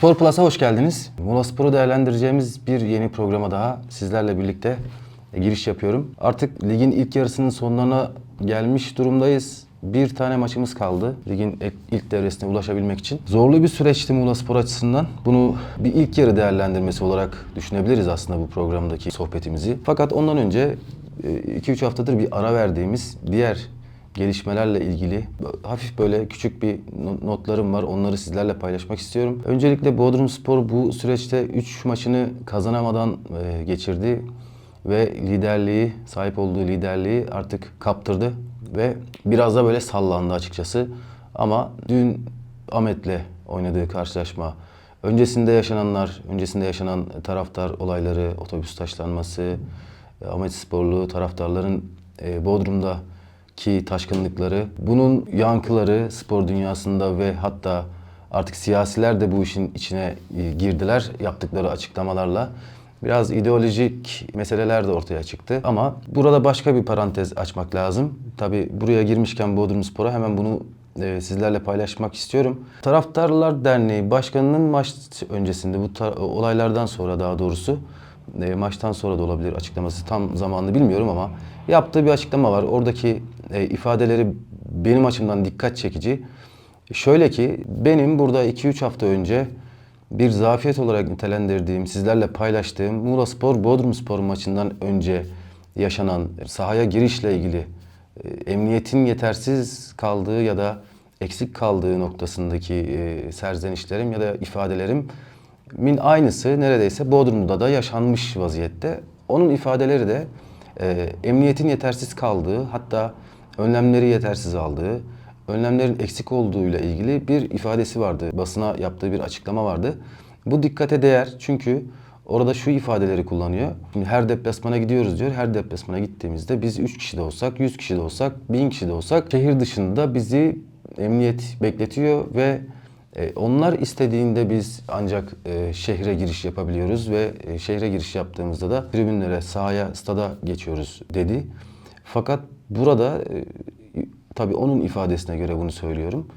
Spor Plus'a hoş geldiniz. Muğla Spor'u değerlendireceğimiz bir yeni programa daha sizlerle birlikte giriş yapıyorum. Artık ligin ilk yarısının sonlarına gelmiş durumdayız. Bir tane maçımız kaldı ligin ilk devresine ulaşabilmek için. Zorlu bir süreçti Muğla Spor açısından. Bunu bir ilk yarı değerlendirmesi olarak düşünebiliriz aslında bu programdaki sohbetimizi. Fakat ondan önce 2-3 haftadır bir ara verdiğimiz diğer gelişmelerle ilgili hafif böyle küçük bir no- notlarım var. Onları sizlerle paylaşmak istiyorum. Öncelikle Bodrum Spor bu süreçte 3 maçını kazanamadan e, geçirdi ve liderliği, sahip olduğu liderliği artık kaptırdı ve biraz da böyle sallandı açıkçası. Ama dün Ahmet'le oynadığı karşılaşma, öncesinde yaşananlar, öncesinde yaşanan taraftar olayları, otobüs taşlanması, Ahmet Sporlu taraftarların e, Bodrum'da ki taşkınlıkları, bunun yankıları spor dünyasında ve hatta artık siyasiler de bu işin içine e, girdiler yaptıkları açıklamalarla. Biraz ideolojik meseleler de ortaya çıktı. Ama burada başka bir parantez açmak lazım. Tabi buraya girmişken Bodrum Spor'a hemen bunu e, sizlerle paylaşmak istiyorum. Taraftarlar Derneği Başkanı'nın maç öncesinde bu olaylardan sonra daha doğrusu e, maçtan sonra da olabilir açıklaması tam zamanını bilmiyorum ama yaptığı bir açıklama var. Oradaki e, ifadeleri benim açımdan dikkat çekici. Şöyle ki benim burada 2-3 hafta önce bir zafiyet olarak nitelendirdiğim, sizlerle paylaştığım Muğla Spor Bodrum Spor maçından önce yaşanan sahaya girişle ilgili e, emniyetin yetersiz kaldığı ya da eksik kaldığı noktasındaki e, serzenişlerim ya da ifadelerim min aynısı neredeyse Bodrum'da da yaşanmış vaziyette. Onun ifadeleri de e, emniyetin yetersiz kaldığı hatta önlemleri yetersiz aldığı, önlemlerin eksik olduğuyla ilgili bir ifadesi vardı. Basına yaptığı bir açıklama vardı. Bu dikkate değer çünkü orada şu ifadeleri kullanıyor. Şimdi her deplasmana gidiyoruz diyor. Her deplasmana gittiğimizde biz 3 kişi de olsak, 100 kişi de olsak, 1000 kişi de olsak şehir dışında bizi emniyet bekletiyor ve e, onlar istediğinde biz ancak e, şehre giriş yapabiliyoruz ve e, şehre giriş yaptığımızda da tribünlere, sahaya, stada geçiyoruz dedi. Fakat burada e, tabii onun ifadesine göre bunu söylüyorum.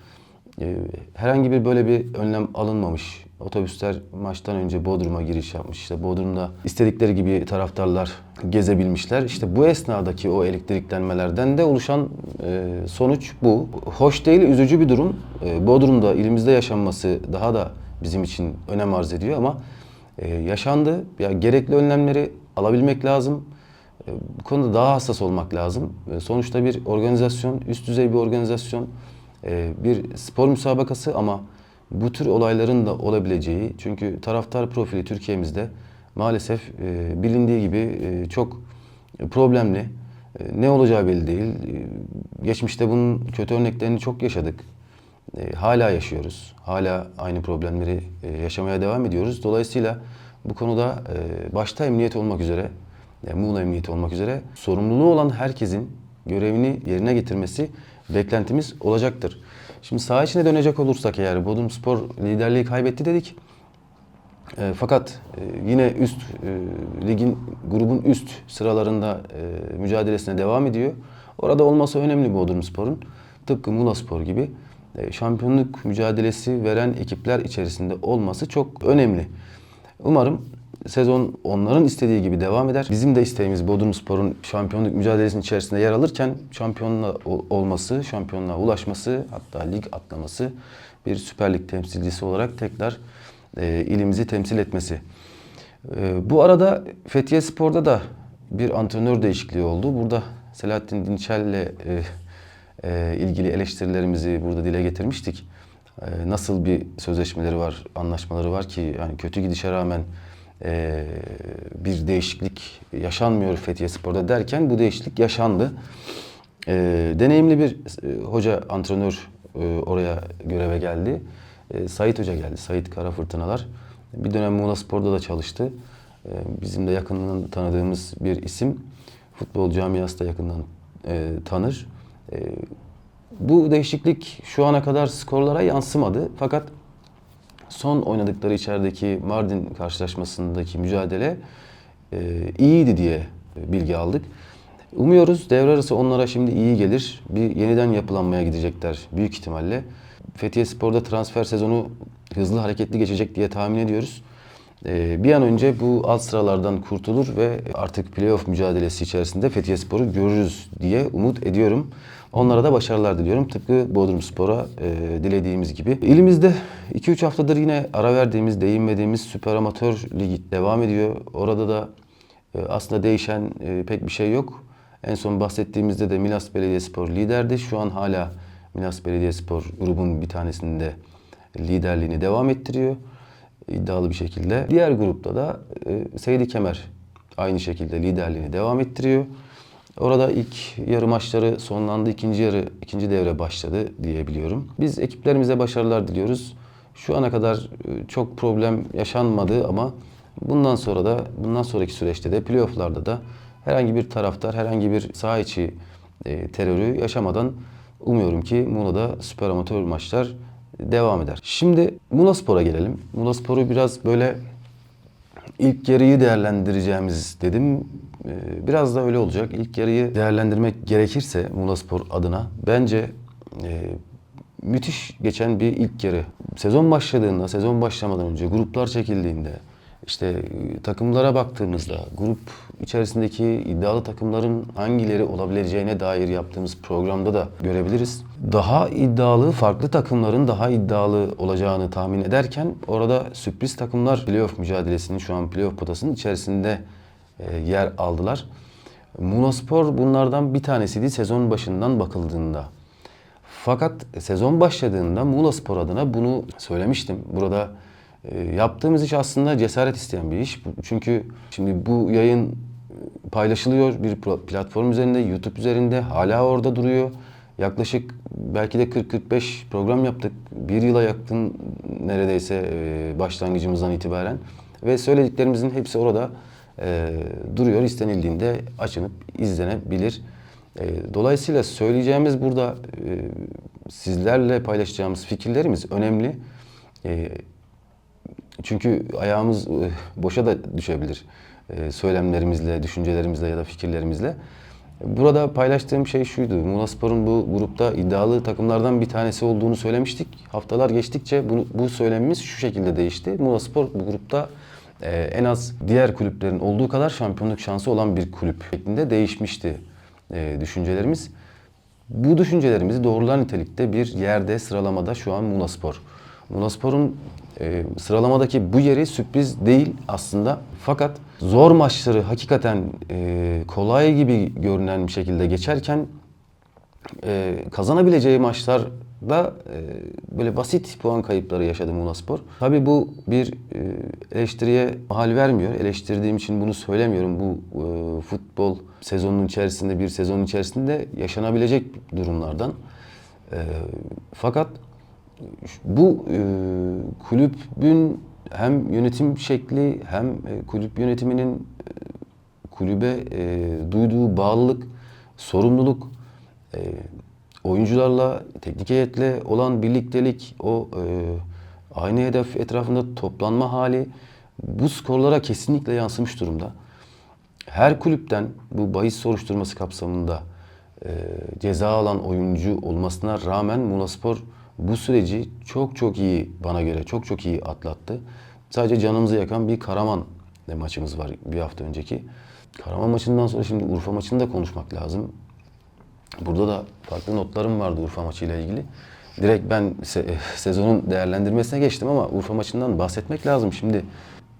Herhangi bir böyle bir önlem alınmamış. Otobüsler maçtan önce Bodrum'a giriş yapmış. İşte Bodrum'da istedikleri gibi taraftarlar gezebilmişler. İşte bu esnadaki o elektriklenmelerden de oluşan e, sonuç bu. Hoş değil, üzücü bir durum. E, Bodrum'da ilimizde yaşanması daha da bizim için önem arz ediyor ama e, yaşandı. Ya gerekli önlemleri alabilmek lazım. E, Bu konuda daha hassas olmak lazım. E, Sonuçta bir organizasyon, üst düzey bir organizasyon, e, bir spor müsabakası ama bu tür olayların da olabileceği, çünkü taraftar profili Türkiye'mizde maalesef e, bilindiği gibi e, çok problemli. E, Ne olacağı belli değil. E, Geçmişte bunun kötü örneklerini çok yaşadık. E, Hala yaşıyoruz. Hala aynı problemleri e, yaşamaya devam ediyoruz. Dolayısıyla bu konuda e, başta emniyet olmak üzere, e, Muğla Emniyeti olmak üzere sorumluluğu olan herkesin görevini yerine getirmesi beklentimiz olacaktır. Şimdi saha içine dönecek olursak eğer Bodrum Spor liderliği kaybetti dedik. E, fakat e, yine üst e, ligin grubun üst sıralarında e, mücadelesine devam ediyor. Orada olması önemli Bodrum Spor'un. Tıpkı Muğla Spor gibi e, şampiyonluk mücadelesi veren ekipler içerisinde olması çok önemli. Umarım sezon onların istediği gibi devam eder. Bizim de isteğimiz Bodrum Spor'un şampiyonluk mücadelesinin içerisinde yer alırken şampiyonluğa ol- olması, şampiyonluğa ulaşması, hatta lig atlaması, bir Süper Lig temsilcisi olarak tekrar e, ilimizi temsil etmesi. E, bu arada Fethiye Spor'da da bir antrenör değişikliği oldu. Burada Selahattin Dinçel'le e, e, ilgili eleştirilerimizi burada dile getirmiştik. E, nasıl bir sözleşmeleri var, anlaşmaları var ki yani kötü gidişe rağmen e, bir değişiklik yaşanmıyor Fethiye Spor'da derken bu değişiklik yaşandı. E, deneyimli bir e, hoca, antrenör e, oraya göreve geldi. E, Sait Hoca geldi, Sait Kara Fırtınalar. Bir dönem Muğla Spor'da da çalıştı. E, bizim de yakından tanıdığımız bir isim. Futbol camiası da yakından e, tanır. E, bu değişiklik şu ana kadar skorlara yansımadı. Fakat son oynadıkları içerideki Mardin karşılaşmasındaki mücadele e, iyiydi diye bilgi aldık. Umuyoruz devre arası onlara şimdi iyi gelir. Bir yeniden yapılanmaya gidecekler büyük ihtimalle. Fethiye Spor'da transfer sezonu hızlı hareketli geçecek diye tahmin ediyoruz. Ee, bir an önce bu alt sıralardan kurtulur ve artık playoff mücadelesi içerisinde Fethiye Spor'u görürüz diye umut ediyorum. Onlara da başarılar diliyorum. Tıpkı Bodrum Spor'a e, dilediğimiz gibi. İlimizde 2-3 haftadır yine ara verdiğimiz, değinmediğimiz Süper Amatör Ligi devam ediyor. Orada da e, aslında değişen e, pek bir şey yok. En son bahsettiğimizde de Milas Belediyespor liderdi. Şu an hala Milas Belediyespor grubun bir tanesinde liderliğini devam ettiriyor. İddialı bir şekilde. Diğer grupta da e, Seydi Kemer aynı şekilde liderliğini devam ettiriyor. Orada ilk yarı maçları sonlandı. ikinci yarı, ikinci devre başladı diyebiliyorum. Biz ekiplerimize başarılar diliyoruz. Şu ana kadar e, çok problem yaşanmadı ama bundan sonra da bundan sonraki süreçte de playofflarda da herhangi bir taraftar, herhangi bir saha içi e, terörü yaşamadan umuyorum ki Muğla'da süper amatör maçlar devam eder. Şimdi Muğla Spor'a gelelim. Muğla Spor'u biraz böyle ilk yarıyı değerlendireceğimiz dedim. Ee, Biraz da öyle olacak. İlk yarıyı değerlendirmek gerekirse Muğlaspor adına bence e, müthiş geçen bir ilk yarı. Sezon başladığında, sezon başlamadan önce gruplar çekildiğinde işte e, takımlara baktığımızda grup içerisindeki iddialı takımların hangileri olabileceğine dair yaptığımız programda da görebiliriz. Daha iddialı, farklı takımların daha iddialı olacağını tahmin ederken orada sürpriz takımlar playoff mücadelesinin şu an playoff potasının içerisinde e, yer aldılar. Muğlaspor bunlardan bir tanesiydi sezon başından bakıldığında. Fakat sezon başladığında Muğlaspor adına bunu söylemiştim. Burada yaptığımız iş aslında cesaret isteyen bir iş. Çünkü şimdi bu yayın e, paylaşılıyor bir platform üzerinde, YouTube üzerinde hala orada duruyor. Yaklaşık belki de 40-45 program yaptık. Bir yıla yakın neredeyse e, başlangıcımızdan itibaren. Ve söylediklerimizin hepsi orada e, duruyor. İstenildiğinde açınıp izlenebilir. Dolayısıyla söyleyeceğimiz burada sizlerle paylaşacağımız fikirlerimiz önemli. Çünkü ayağımız e, boşa da düşebilir. E, söylemlerimizle, düşüncelerimizle ya da fikirlerimizle. Burada paylaştığım şey şuydu. Muğlaspor'un bu grupta iddialı takımlardan bir tanesi olduğunu söylemiştik. Haftalar geçtikçe bu, bu söylemimiz şu şekilde değişti. Muğlaspor bu grupta e, en az diğer kulüplerin olduğu kadar şampiyonluk şansı olan bir kulüp şeklinde değişmişti e, düşüncelerimiz. Bu düşüncelerimizi doğrular nitelikte bir yerde sıralamada şu an Muğlaspor. Muğlaspor'un e, sıralamadaki bu yeri sürpriz değil aslında. Fakat zor maçları hakikaten e, kolay gibi görünen bir şekilde geçerken e, kazanabileceği maçlarda e, böyle basit puan kayıpları yaşadı Muğlaspor. Tabii bu bir e, eleştiriye mahal vermiyor. Eleştirdiğim için bunu söylemiyorum. Bu e, futbol sezonun içerisinde, bir sezonun içerisinde yaşanabilecek durumlardan. E, fakat bu e, kulübün hem yönetim şekli hem e, kulüp yönetiminin e, kulübe e, duyduğu bağlılık, sorumluluk, e, oyuncularla, teknik heyetle olan birliktelik, o e, aynı hedef etrafında toplanma hali bu skorlara kesinlikle yansımış durumda. Her kulüpten bu bahis soruşturması kapsamında e, ceza alan oyuncu olmasına rağmen Muğlaspor bu süreci çok çok iyi bana göre çok çok iyi atlattı. Sadece canımızı yakan bir Karaman maçımız var bir hafta önceki. Karaman maçından sonra şimdi Urfa maçını da konuşmak lazım. Burada da farklı notlarım vardı Urfa maçıyla ilgili. Direkt ben se- sezonun değerlendirmesine geçtim ama Urfa maçından bahsetmek lazım. Şimdi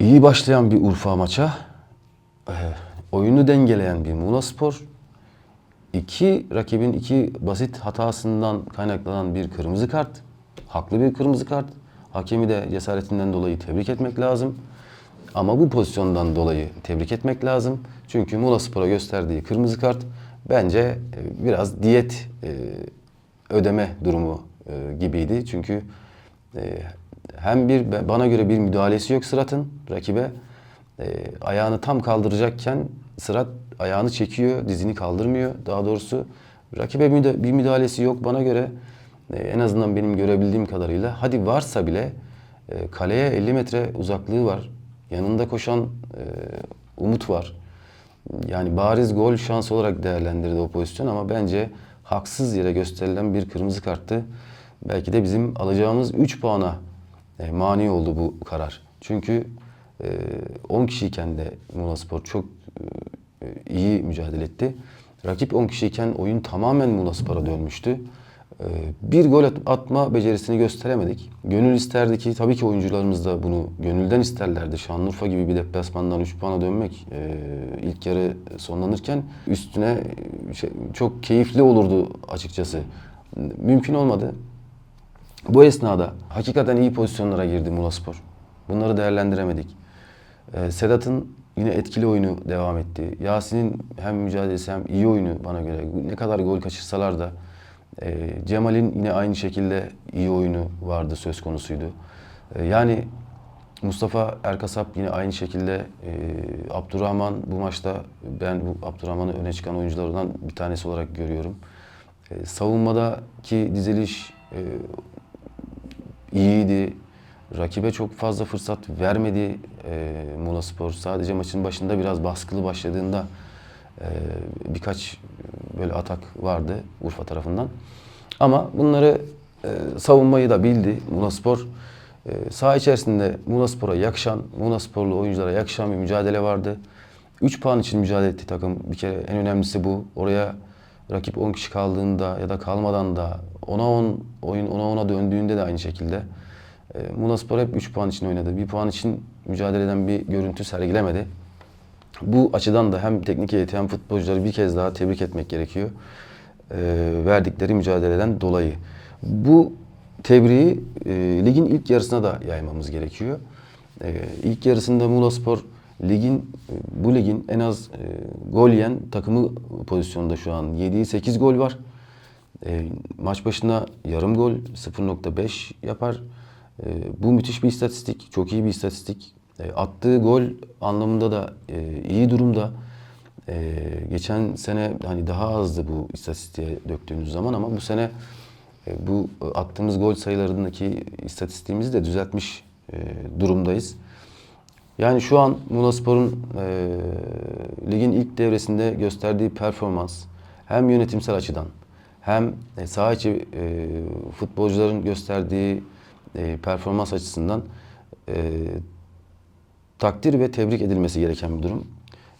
iyi başlayan bir Urfa maça, e, oyunu dengeleyen bir Muğla Spor, iki rakibin iki basit hatasından kaynaklanan bir kırmızı kart, haklı bir kırmızı kart. Hakemi de cesaretinden dolayı tebrik etmek lazım. Ama bu pozisyondan dolayı tebrik etmek lazım. Çünkü Muğla Spor'a gösterdiği kırmızı kart bence e, biraz diyet e, ödeme durumu e, gibiydi. Çünkü hem bir bana göre bir müdahalesi yok Sırat'ın rakibe. Ayağını tam kaldıracakken Sırat ayağını çekiyor, dizini kaldırmıyor. Daha doğrusu rakibe bir müdahalesi yok bana göre. E, en azından benim görebildiğim kadarıyla. Hadi varsa bile e, kaleye 50 metre uzaklığı var. Yanında koşan e, Umut var. Yani bariz gol şansı olarak değerlendirdi o pozisyon ama bence haksız yere gösterilen bir kırmızı karttı. belki de bizim alacağımız 3 puana e, mani oldu bu karar. Çünkü e, 10 kişiyken de Muğla Spor çok iyi mücadele etti. Rakip 10 kişiyken oyun tamamen Muğla Spor'a dönmüştü. E, bir gol at- atma becerisini gösteremedik. Gönül isterdi ki tabii ki oyuncularımız da bunu gönülden isterlerdi. Şanlıurfa gibi bir deplasmandan 3 puana dönmek e, ilk yarı sonlanırken üstüne e, şey, çok keyifli olurdu açıkçası. Mümkün olmadı. Bu esnada hakikaten iyi pozisyonlara girdi Muğlaspor. Bunları değerlendiremedik. Sedat'ın yine etkili oyunu devam etti. Yasin'in hem mücadelesi hem iyi oyunu bana göre. Ne kadar gol kaçırsalar da e, Cemal'in yine aynı şekilde iyi oyunu vardı söz konusuydu. E, yani Mustafa Erkasap yine aynı şekilde e, Abdurrahman bu maçta ben bu Abdurrahman'ı öne çıkan oyunculardan bir tanesi olarak görüyorum. E, savunmadaki diziliş e, iyiydi. Rakibe çok fazla fırsat vermedi e, Muğla Spor. Sadece maçın başında biraz baskılı başladığında e, birkaç böyle atak vardı Urfa tarafından. Ama bunları e, savunmayı da bildi Muğla Spor. E, saha içerisinde Muğla Spor'a yakışan, Muğla Sporlu oyunculara yakışan bir mücadele vardı. 3 puan için mücadele etti takım. Bir kere en önemlisi bu. Oraya rakip 10 kişi kaldığında ya da kalmadan da 10'a 10 oyun 10'a 10'a döndüğünde de aynı şekilde e, Muğla Spor hep 3 puan için oynadı. 1 puan için mücadele eden bir görüntü sergilemedi. Bu açıdan da hem teknik heyeti hem futbolcuları bir kez daha tebrik etmek gerekiyor. E, verdikleri mücadeleden dolayı. Bu tebriği e, ligin ilk yarısına da yaymamız gerekiyor. E, ilk yarısında Muğla Spor ligin e, bu ligin en az e, gol yiyen takımı pozisyonda şu an. 7'yi 8 gol var. E, maç başına yarım gol 0.5 yapar. E, bu müthiş bir istatistik, çok iyi bir istatistik. E, attığı gol anlamında da e, iyi durumda. E, geçen sene hani daha azdı bu istatistiğe döktüğünüz zaman ama bu sene e, bu attığımız gol sayılarındaki istatistiğimizi de düzeltmiş e, durumdayız. Yani şu an Muğlaspor'un e, ligin ilk devresinde gösterdiği performans hem yönetimsel açıdan hem saha içi e, futbolcuların gösterdiği e, performans açısından e, takdir ve tebrik edilmesi gereken bir durum.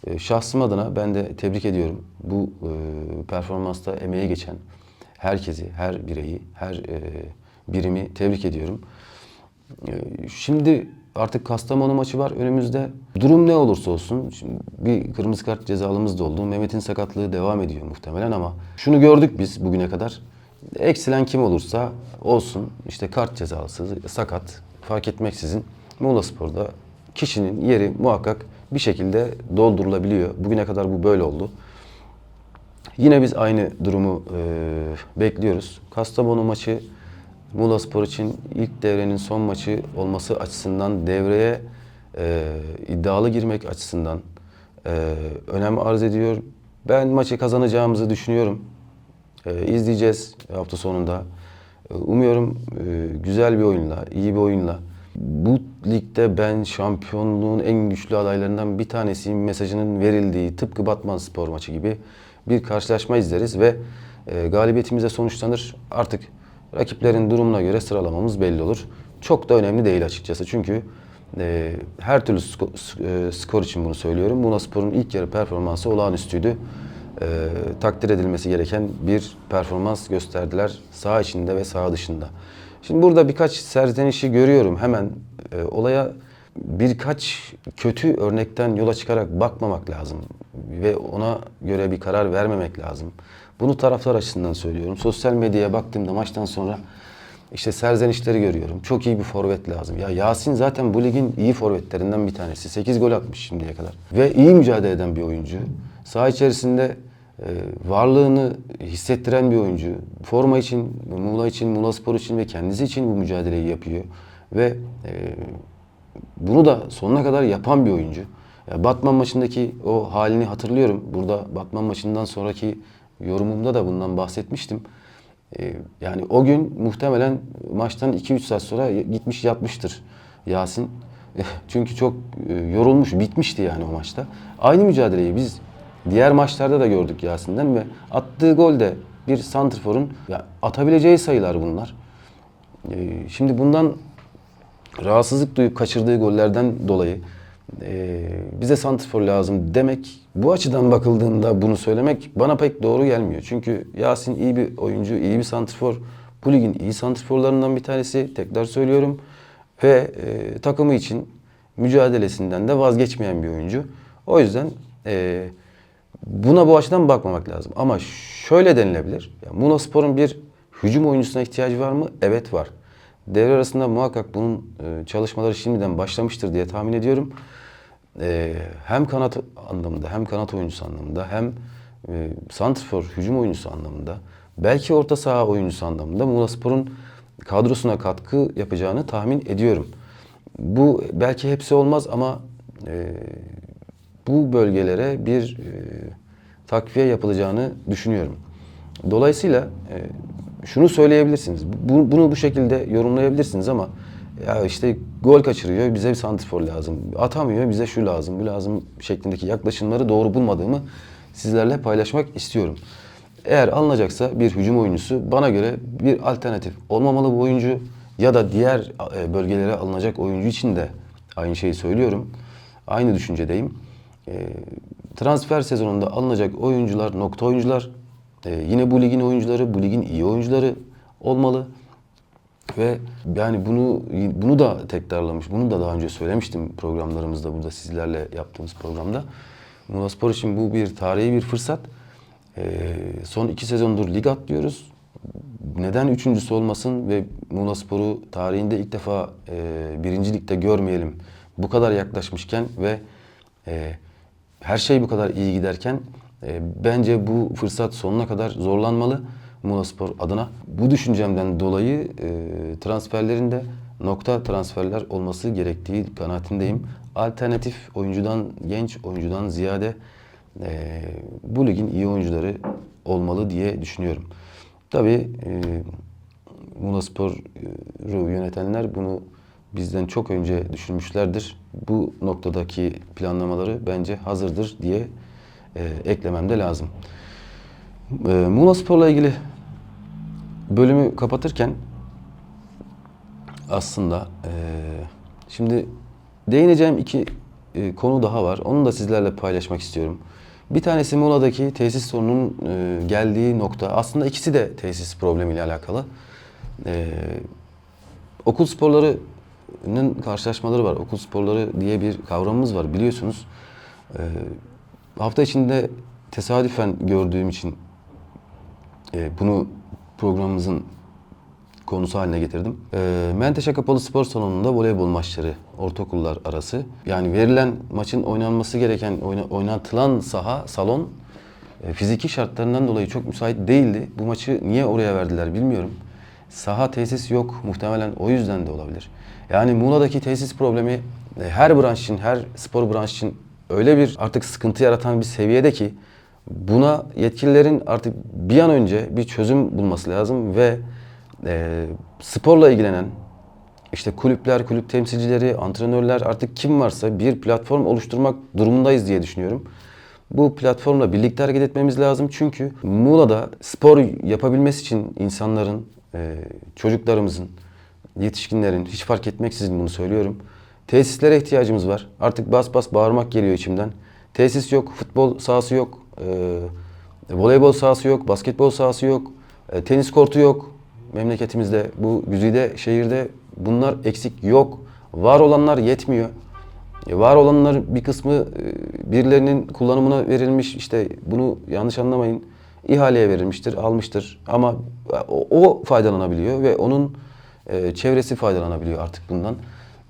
E, şahsım adına ben de tebrik ediyorum. Bu e, performansta emeği geçen herkesi, her bireyi, her e, birimi tebrik ediyorum. E, Şimdi artık Kastamonu maçı var önümüzde. Durum ne olursa olsun, şimdi bir kırmızı kart cezalımız da oldu. Mehmet'in sakatlığı devam ediyor muhtemelen ama şunu gördük biz bugüne kadar. Eksilen kim olursa olsun işte kart cezası, sakat fark etmeksizin Muğla Spor'da kişinin yeri muhakkak bir şekilde doldurulabiliyor. Bugüne kadar bu böyle oldu. Yine biz aynı durumu e, bekliyoruz. Kastamonu maçı Muğla Spor için ilk devrenin son maçı olması açısından devreye e, iddialı girmek açısından e, önem arz ediyor. Ben maçı kazanacağımızı düşünüyorum. E, izleyeceğiz hafta sonunda. E, umuyorum e, güzel bir oyunla, iyi bir oyunla. Bu ligde ben şampiyonluğun en güçlü adaylarından bir tanesiyim mesajının verildiği tıpkı Batman Spor maçı gibi bir karşılaşma izleriz ve e, galibiyetimize sonuçlanır. Artık rakiplerin durumuna göre sıralamamız belli olur. Çok da önemli değil açıkçası çünkü e, her türlü e, skor için bunu söylüyorum. Muğla Spor'un ilk yarı performansı olağanüstüydü. E, takdir edilmesi gereken bir performans gösterdiler saha içinde ve saha dışında. Şimdi burada birkaç serzenişi görüyorum. Hemen e, olaya birkaç kötü örnekten yola çıkarak bakmamak lazım ve ona göre bir karar vermemek lazım. Bunu taraftar açısından söylüyorum. Sosyal medyaya baktığımda maçtan sonra işte serzenişleri görüyorum. Çok iyi bir forvet lazım. Ya Yasin zaten bu ligin iyi forvetlerinden bir tanesi. 8 gol atmış şimdiye kadar. Ve iyi mücadele eden bir oyuncu. Saha içerisinde e, varlığını hissettiren bir oyuncu. Forma için, Muğla için, Muğla Spor için ve kendisi için bu mücadeleyi yapıyor. Ve e, bunu da sonuna kadar yapan bir oyuncu. Batman maçındaki o halini hatırlıyorum. Burada Batman maçından sonraki yorumumda da bundan bahsetmiştim. Ee, yani o gün muhtemelen maçtan 2-3 saat sonra gitmiş yatmıştır Yasin. Çünkü çok e, yorulmuş, bitmişti yani o maçta. Aynı mücadeleyi biz diğer maçlarda da gördük Yasin'den ve attığı gol de bir santrforun atabileceği sayılar bunlar. E, şimdi bundan rahatsızlık duyup kaçırdığı gollerden dolayı e, bize santrfor lazım demek bu açıdan bakıldığında bunu söylemek bana pek doğru gelmiyor. Çünkü Yasin iyi bir oyuncu, iyi bir santrfor. Bu ligin iyi santrforlarından bir tanesi. Tekrar söylüyorum. Ve e, takımı için mücadelesinden de vazgeçmeyen bir oyuncu. O yüzden e, buna bu açıdan bakmamak lazım. Ama şöyle denilebilir. Ya, Muğla Spor'un bir hücum oyuncusuna ihtiyacı var mı? Evet var. Devre arasında muhakkak bunun e, çalışmaları şimdiden başlamıştır diye tahmin ediyorum. E, hem kanat anlamında hem kanat oyuncusu anlamında hem e, santrfor hücum oyuncusu anlamında belki orta saha oyuncusu anlamında Muğla Spor'un kadrosuna katkı yapacağını tahmin ediyorum. Bu belki hepsi olmaz ama bu bölgelere bir e, takviye yapılacağını düşünüyorum. Dolayısıyla e, şunu söyleyebilirsiniz. Bu, bunu bu şekilde yorumlayabilirsiniz ama ya işte gol kaçırıyor bize bir santrfor lazım. Atamıyor bize şu lazım bu lazım şeklindeki yaklaşımları doğru bulmadığımı sizlerle paylaşmak istiyorum. Eğer alınacaksa bir hücum oyuncusu bana göre bir alternatif olmamalı bu oyuncu ya da diğer e, bölgelere alınacak oyuncu için de aynı şeyi söylüyorum. Aynı düşüncedeyim. E, transfer sezonunda alınacak oyuncular nokta oyuncular. E, yine bu ligin oyuncuları, bu ligin iyi oyuncuları olmalı. Ve yani bunu bunu da tekrarlamış, bunu da daha önce söylemiştim programlarımızda burada sizlerle yaptığımız programda. Muğla Spor için bu bir tarihi bir fırsat. Ee, son iki sezondur lig atlıyoruz. Neden üçüncüsü olmasın ve Muğla Spor'u tarihinde ilk defa e, birinci görmeyelim. Bu kadar yaklaşmışken ve e, her şey bu kadar iyi giderken e, bence bu fırsat sonuna kadar zorlanmalı Muğla Spor adına. Bu düşüncemden dolayı e, transferlerin nokta transferler olması gerektiği kanaatindeyim. Alternatif oyuncudan, genç oyuncudan ziyade e, bu ligin iyi oyuncuları olmalı diye düşünüyorum. Tabii e, Muğla Spor'u yönetenler bunu bizden çok önce düşünmüşlerdir. Bu noktadaki planlamaları bence hazırdır diye e, eklemem de lazım. E, Muğla Spor'la ilgili bölümü kapatırken aslında e, şimdi değineceğim iki e, konu daha var. Onu da sizlerle paylaşmak istiyorum. Bir tanesi Muğla'daki tesis sorununun e, geldiği nokta. Aslında ikisi de tesis problemiyle alakalı. E, okul sporlarının karşılaşmaları var. Okul sporları diye bir kavramımız var biliyorsunuz. E, hafta içinde tesadüfen gördüğüm için e, bunu programımızın konusu haline getirdim. E, Menteşe Kapalı Spor Salonu'nda voleybol maçları ortaokullar arası. Yani verilen maçın oynanması gereken, oyna, oynatılan saha, salon e, fiziki şartlarından dolayı çok müsait değildi. Bu maçı niye oraya verdiler bilmiyorum. Saha tesis yok muhtemelen o yüzden de olabilir. Yani Muğla'daki tesis problemi e, her branş için, her spor branş için öyle bir artık sıkıntı yaratan bir seviyede ki buna yetkililerin artık bir an önce bir çözüm bulması lazım ve e, sporla ilgilenen işte kulüpler, kulüp temsilcileri, antrenörler artık kim varsa bir platform oluşturmak durumundayız diye düşünüyorum. Bu platformla birlikte hareket etmemiz lazım çünkü Muğla'da spor yapabilmesi için insanların, e, çocuklarımızın, yetişkinlerin hiç fark etmeksizin bunu söylüyorum. Tesislere ihtiyacımız var. Artık bas bas bağırmak geliyor içimden. Tesis yok, futbol sahası yok, e, voleybol sahası yok, basketbol sahası yok, e, tenis kortu yok. Memleketimizde, bu güzide şehirde bunlar eksik yok. Var olanlar yetmiyor. E, var olanlar bir kısmı e, birilerinin kullanımına verilmiş. İşte bunu yanlış anlamayın. ihaleye verilmiştir, almıştır. Ama o, o faydalanabiliyor ve onun e, çevresi faydalanabiliyor artık bundan.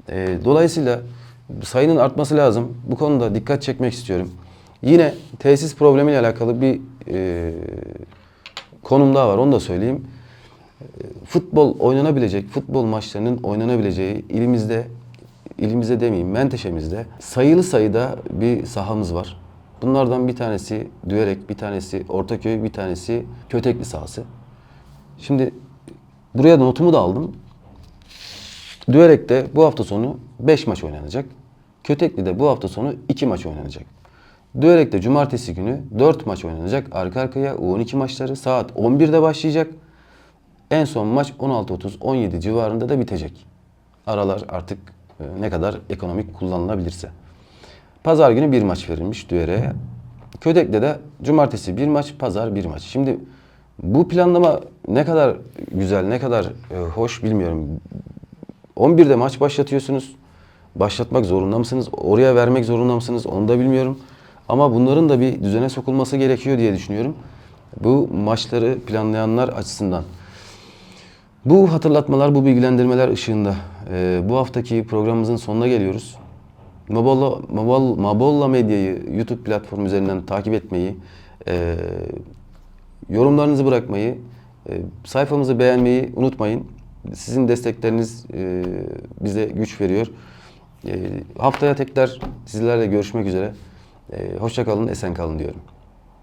E, dolayısıyla sayının artması lazım. Bu konuda dikkat çekmek istiyorum. Yine tesis problemiyle alakalı bir e, konum daha var. Onu da söyleyeyim. E, Futbol oynanabilecek, futbol maçlarının oynanabileceği ilimizde, ilimizde demeyeyim, Menteşe'mizde sayılı sayıda bir sahamız var. Bunlardan bir tanesi Düverek, bir tanesi Ortaköy, bir tanesi Kötekli sahası. Şimdi buraya notumu da aldım. Düverek'te bu hafta sonu 5 maç oynanacak. Kötekli'de bu hafta sonu 2 maç oynanacak. Düverek'te cumartesi günü 4 maç oynanacak. Arka arkaya U12 maçları saat 11'de başlayacak. En son maç 16.30-17 civarında da bitecek. Aralar artık e, ne kadar ekonomik kullanılabilirse. Pazar günü bir maç verilmiş Düere'ye. Ködek'te de cumartesi bir maç, pazar bir maç. Şimdi bu planlama ne kadar güzel, ne kadar e, hoş bilmiyorum. 11'de maç başlatıyorsunuz. Başlatmak zorunda mısınız? Oraya vermek zorunda mısınız? Onu da bilmiyorum. Ama bunların da bir düzene sokulması gerekiyor diye düşünüyorum. Bu maçları planlayanlar açısından. Bu hatırlatmalar, bu bilgilendirmeler ışığında e, bu haftaki programımızın sonuna geliyoruz. Mabolla, Mabol, Mabolla Medya'yı YouTube platformu üzerinden takip etmeyi, e, yorumlarınızı bırakmayı, e, sayfamızı beğenmeyi unutmayın. Sizin destekleriniz e, bize güç veriyor. E, haftaya tekrar sizlerle görüşmek üzere. E, hoşça kalın, esen kalın diyorum.